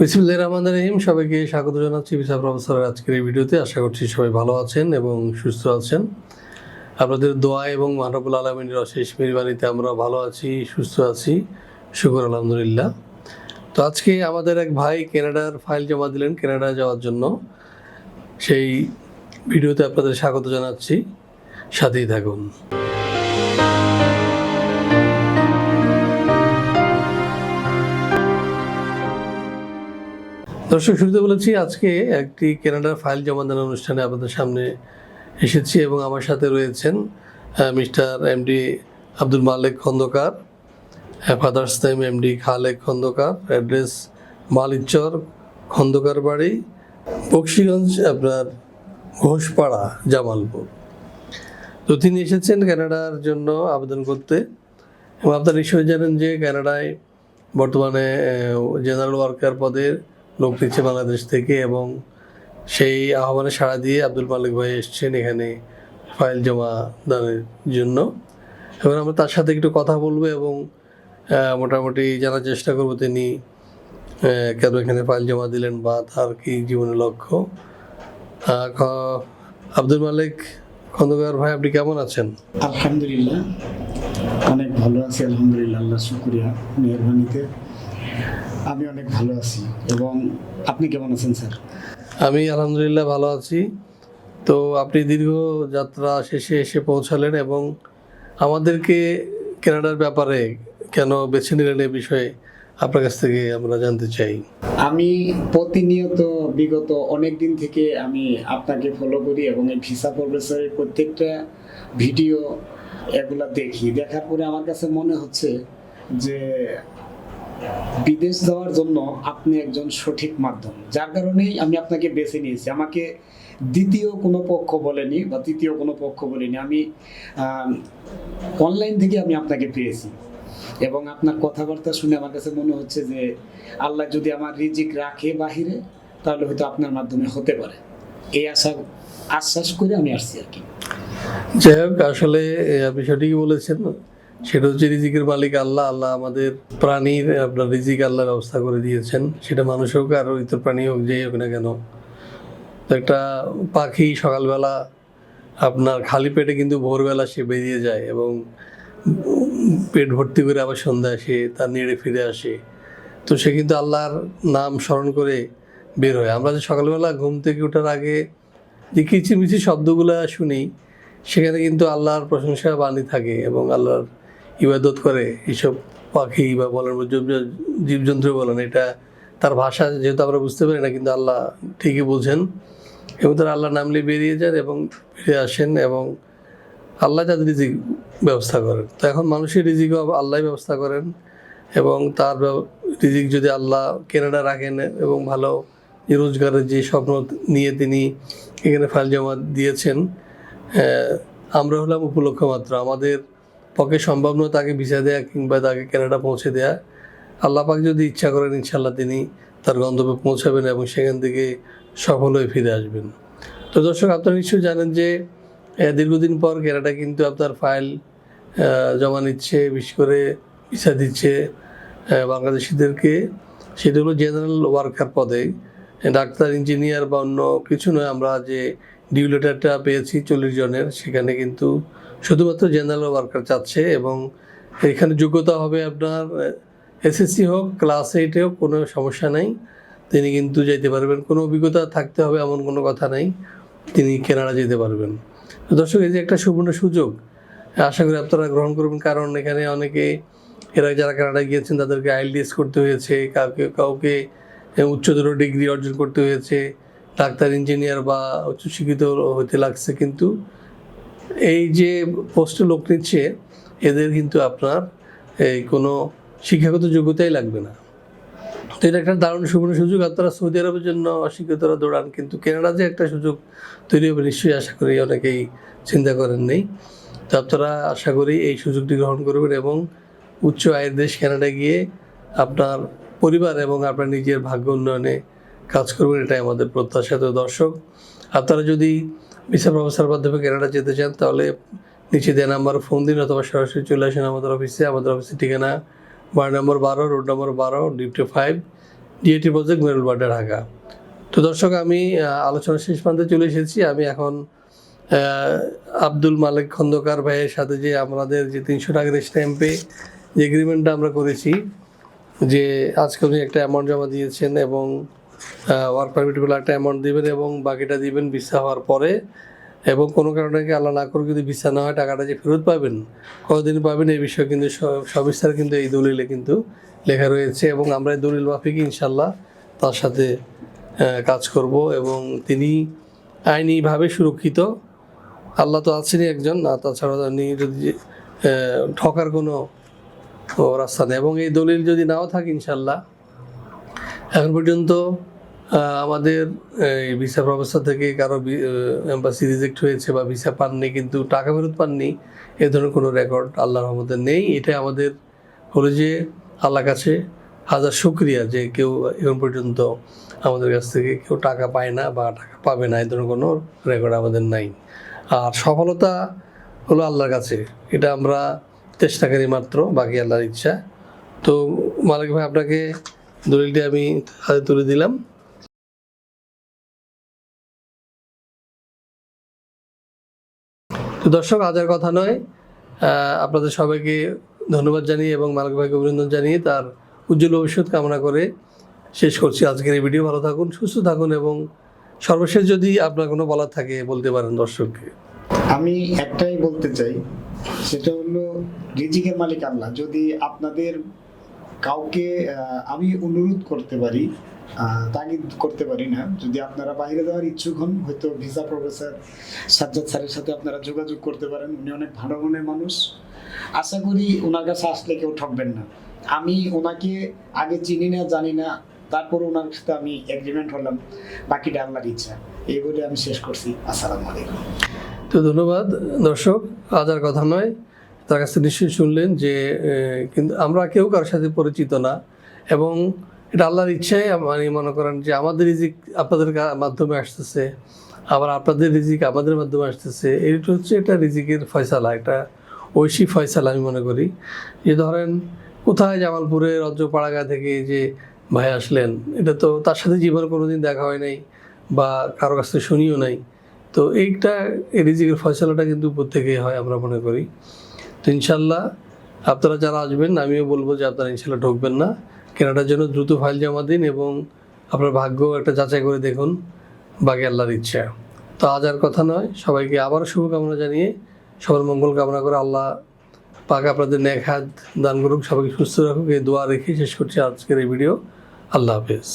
বিসমুল্লাহ রহমান রহিম। সবাইকে স্বাগত জানাচ্ছি বিশা প্রফেসরের আজকের এই ভিডিওতে। আশা করছি সবাই ভালো আছেন এবং সুস্থ আছেন। আপনাদের দোয়া এবং মানবুল আলমিনের অশেষ মেহরবানিতে আমরা ভালো আছি, সুস্থ আছি। শুকর, আলহামদুলিল্লাহ। তো আজকে আমাদের এক ভাই কেনাডার ফাইল জমা দিলেন কেনাডা যাওয়ার জন্য। সেই ভিডিওতে আপনাদের স্বাগত জানাচ্ছি। সাথেই থাকুন। দর্শক, শুরুতে বলেছি, আজকে একটি কেনাডার ফাইল জমা দেওয়ার অনুষ্ঠানে আপনাদের সামনে এসেছি এবং আমার সাথে রয়েছেন mister MD Abdul Malik Khandakar father's time MD Khalek Khandakar, address Malikchar Khandakar বাড়ি, বক্সিগঞ্জ, আপনার ঘোষপাড়া, জামালপুর। তো তিনি এসেছেন কানাডার জন্য আবেদন করতে এবং আপনারা নিশ্চয়ই জানেন যে কানাডায় বর্তমানে জেনারেল ওয়ার্কার পদে লোক নিচ্ছে বাংলাদেশ থেকে এবং সেই আহ্বানে সাড়া দিয়ে আব্দুল মালিক ভাই এসছেন এখানে ফাইল জমা দানের জন্য। এবং আমরা তার সাথে একটু কথা বলব এবং মোটামুটি জানার চেষ্টা করব তিনি কেন এখানে ফাইল জমা দিলেন বা তার কি জীবনের লক্ষ্য। আব্দুল মালিক, খন্দকার ভাই, আপনি কেমন আছেন? আলহামদুলিল্লাহ। অনেক ভালো আছি, আলহামদুলিল্লাহ আল্লাহ শুক্রিয়া, মেহরবানিতে। আমি অনেক ভালো আছি। এবং আপনি কেমন আছেন স্যার? আমি আলহামদুলিল্লাহ ভালো আছি। তো আপনি দীর্ঘ যাত্রা শেষে এসে পৌঁছালেন এবং আমাদেরকে কেনাডার ব্যাপারে কেন বেছে নিলেন এ বিষয়ে আপনার কাছ থেকে আমরা জানতে চাই। আমি প্রতিনিয়ত বিগত অনেক দিন থেকে আমি আপনাকে ফলো করি এবং এই ভিসা প্রফেসরের প্রত্যেকটা ভিডিও এগুলা দেখি। দেখার পরে আমার কাছে মনে হচ্ছে যে বিদেশ যাওয়ার জন্য আপনি একজন সঠিক মাধ্যম। যার কারণেই আমি আপনাকে বেছে নিয়েছি। আমাকে দ্বিতীয় কোনো পক্ষ বলেনি বা তৃতীয় কোনো পক্ষ বলেনি। আমি অনলাইন থেকে আমি আপনাকে পেয়েছি। এবং আপনার কথাবার্তা শুনে আমার কাছে মনে হচ্ছে যে, আল্লাহ যদি আমার রিজিক রাখে বাহিরে, তাহলে হয়তো আপনার মাধ্যমে হতে পারে। এই আশা, আশ্বাস করে আমি আসছি আর কি। যাই হোক, আসলে আপনি বলেছেন। সেটা হচ্ছে রিজিকের মালিক আল্লাহ আল্লাহ আমাদের প্রাণীর, আপনার রিজিক আল্লাহ ব্যবস্থা করে দিয়েছেন। সেটা মানুষ হোক আর ইতর প্রাণী হোক, যেই হোক না কেন। একটা পাখি সকালবেলা আপনার খালি পেটে কিন্তু ভোরবেলা সে বেরিয়ে যায় এবং পেট ভর্তি করে আবার সন্ধ্যায় সে তার নেড়ে ফিরে আসে। তো সে কিন্তু আল্লাহর নাম স্মরণ করে বের হয়। আমরা যে সকালবেলা ঘুম থেকে ওঠার আগে যে কিচিরমিচির শব্দগুলো শুনি, সেখানে কিন্তু আল্লাহর প্রশংসা বাণী থাকে এবং আল্লাহর ইবাদত করে এইসব পাখি বা বলেন জীবজন্তু বলেন, এটা তার ভাষা যেহেতু আমরা বুঝতে পারি না, কিন্তু আল্লাহ ঠিকই বোঝেন এবং তারা আল্লাহ নামলে বেরিয়ে যান এবং ফিরে আসেন এবং আল্লাহ তাদের রিজিক ব্যবস্থা করেন। তো এখন মানুষের রিজিকও আল্লাহ ব্যবস্থা করেন এবং তার রিজিক যদি আল্লাহ কেনাডা রাখেন এবং ভালো রোজগারের যে স্বপ্ন নিয়ে তিনি এখানে ফাইল জমা দিয়েছেন আমরা হলাম উপলক্ষ মাত্র। আমাদের পক্ষে সম্ভব নয় তাকে ভিসা দেয়া কিংবা তাকে কানাডা পৌঁছে দেয়া। আল্লাহ পাক যদি ইচ্ছা করেন ইনশাল্লাহ তিনি তার গন্তব্যে পৌঁছাবেন এবং সেখান থেকে সফল হয়ে ফিরে আসবেন। তো দর্শক, আপনারা নিশ্চয়ই জানেন যে দীর্ঘদিন পর কানাডা কিন্তু আপনার ফাইল জমা নিচ্ছে, বিশেষ করে ভিসা দিচ্ছে বাংলাদেশিদেরকে। সেটা হলো জেনারেল ওয়ার্কার পদে। ডাক্তার, ইঞ্জিনিয়ার বা অন্য কিছু নয়, আমরা যে ডিউ লেটারটা পেয়েছি চল্লিশ জনের। সেখানে কিন্তু শুধুমাত্র জেনারেল ওয়ার্কার চাচ্ছে এবং এখানে যোগ্যতা হবে আপনার এসএসসি হোক ক্লাস এইটে হোক, কোনো সমস্যা নেই। তিনি কিন্তু যেতে পারবেন। কোনো অভিজ্ঞতা থাকতে হবে এমন কোনো কথা নেই। তিনি কেনাডা যেতে পারবেন। দর্শক, এই যে একটা সুবর্ণ সুযোগ, আশা করি আপনারা গ্রহণ করবেন। কারণ এখানে অনেকে, এরা যারা কানাডা গিয়েছেন, তাদেরকে আইএলটিএস করতে হয়েছে। কাউকে কাউকে উচ্চতর ডিগ্রি অর্জন করতে হয়েছে। ডাক্তার, ইঞ্জিনিয়ার বা উচ্চশিক্ষিত হতে লাগছে, কিন্তু এই যে পোস্টে লোক নিচ্ছে, এদের কিন্তু আপনার এই কোনো শিক্ষাগত যোগ্যতাই লাগবে না। তো এটা একটা দারুণ সুবর্ণ সুযোগ আপনারা সৌদি আরবের জন্য অশিক্ষিতরা দৌড়ান, কিন্তু কেনাডা যে একটা সুযোগ, তৈরি হবে নিশ্চয়ই আশা করি অনেকেই চিন্তা করেন নেই। তো আপনারা আশা করি এই সুযোগটি গ্রহণ করবেন এবং উচ্চ আয়ের দেশ কানাডা গিয়ে আপনার পরিবার এবং আপনার নিজের ভাগ্য উন্নয়নে কাজ করবেন এটাই আমাদের প্রত্যাশা। তো দর্শক আপনারা যদি ভিসা প্রফেসর মাধ্যমে কানাডা যেতে চান তাহলে নিচে দেওয়া নাম্বার ফোন দিন অথবা সরাসরি চলে আসেন আমাদের অফিসে। আমাদের অফিসের ঠিকানা ওয়ার্ড নম্বর বারো রোড নম্বর বারো deputy five DIT project Merul Badda Dhaka. তো দর্শক আমি আহ, আলোচনার শেষ প্রান্তে চলে এসেছি। আমি এখন আব্দুল মালিক খন্দকার ভাইয়ের সাথে যে আমাদের যে তিনশো টাকার স্ট্যাম্পে যে এগ্রিমেন্টটা আমরা করেছি যে আজকে উনি একটা অ্যামাউন্ট জমা দিয়েছেন এবং ওয়ার্ক পারমিট বলে একটা অ্যামাউন্ট দিবেন এবং বাকিটা দিবেন ভিসা হওয়ার পরে এবং কোনো কারণে কি আল্লাহ না করে যদি ভিসা না হয়, টাকাটা যে ফেরত পাবেন? কতদিন পাবেন? এই বিষয়ে কিন্তু সবিস্তার কিন্তু এই দলিলে কিন্তু লেখা রয়েছে এবং আমরা এই দলিল মাফিক ইনশাল্লাহ তার সাথে কাজ করব এবং তিনি আইনিভাবে সুরক্ষিত। আল্লাহ তো আছেনই একজন আর তাছাড়া তিনি যদি ঠকার কোনো রাস্তা নেই এবং এই দলিল যদি নাও থাকে ইনশাল্লাহ এখন পর্যন্ত আমাদের এই ভিসা ব্যবস্থা থেকে কারও এম্বাসি রিজেক্ট হয়েছে বা ভিসা পাননি কিন্তু টাকা ফেরত পাননি, এ ধরনের কোনো রেকর্ড আল্লাহর রহমতে নেই। এটা আমাদের হলো যে আল্লাহর কাছে হাজার শুক্রিয়া যে কেউ এখন পর্যন্ত আমাদের কাছ থেকে কেউ টাকা পায় না বা টাকা পাবে না এই ধরনের কোনো রেকর্ড আমাদের নাই। আর সফলতা হলো আল্লাহর কাছে, এটা আমরা চেষ্টাকারী মাত্র, বাকি আল্লাহর ইচ্ছা। তো মালিক ভাই, আপনাকে দলিলটি আমি হাতে তুলে দিলাম। দর্শক আজার কথা নয়। আপনাদের সবাইকে ধন্যবাদ জানিয়ে এবং মালিক ভাইকে অভিনন্দন জানিয়ে তার উজ্জ্বল ভবিষ্যৎ কামনা করে শেষ করছি আজকের এই ভিডিও। ভালো থাকুন, সুস্থ থাকুন এবং সর্বশেষ যদি আপনার কোনো বলার থাকে বলতে পারেন দর্শককে। আমি একটাই বলতে চাই, সেটা হলো রিজিকের মালিক আল্লাহ। যদি আপনাদের কাউকে আমি অনুরোধ করতে পারি তাগিদ করতে পারি না। যদি আপনারা বাইরে যাওয়ার ইচ্ছুক হন, হয়তো ভিসা প্রফেসর সাজ্জাদ স্যারের সাথে আপনারা যোগাযোগ করতে পারেন। উনি অনেক ভালো মনের মানুষ। আশা করি ওনার কাছে আসলে কেউ ঠকবেন না। আমি ওনাকে আগে চিনি না, জানি না। তারপর ওনার সাথে আমি এগ্রিমেন্ট হলাম। বাকিটা আল্লাহর ইচ্ছা। এই বলে আমি শেষ করছি। আসসালামু আলাইকুম। তো ধন্যবাদ। দর্শক, আজ আর কথা নয়। তার কাছে নিশ্চয়ই শুনলেন যে কিন্তু আমরা কেউ কারোর সাথে পরিচিত না এবং এটা আল্লাহর ইচ্ছায় মানে মনে করেন যে আমাদের রিজিক আপনাদের মাধ্যমে আসতেছে, আবার আপনাদের রিজিক আমাদের মাধ্যমে আসতেছে এইটা হচ্ছে এটা রিজিকের ফয়সালা এটা ঐশী ফয়সালা আমি মনে করি। যে ধরেন কোথায় জামালপুরে রজ্জপাড়াগা থেকে যে ভাই আসলেন, এটা তো তার সাথে জীবনে কোনোদিন দেখা হয় নাই বা কারও কাছ থেকে শুনিও নাই। তো এইটা এই রিজিকের ফয়সালাটা কিন্তু উপর হয় আমরা মনে করি। তো ইনশাল্লাহ আপনারা যারা আসবেন, আমিও বলব যে আপনারা ইনশাল্লাহ ঢুকবেন না। কেনাটার জন্য দ্রুত ফাইল জমা দিন এবং আপনার ভাগ্য একটা যাচাই করে দেখুন, বাকি আল্লাহর ইচ্ছা। তো আজ আর কথা নয়, সবাইকে আবারও শুভকামনা জানিয়ে সবার মঙ্গল কামনা করে আল্লাহ পাক আপনাদের নেক হাত দান করুক, সবাইকে সুস্থ রাখুক। এই দোয়া রেখে শেষ করছি আজকের এই ভিডিও। আল্লাহ হাফেজ।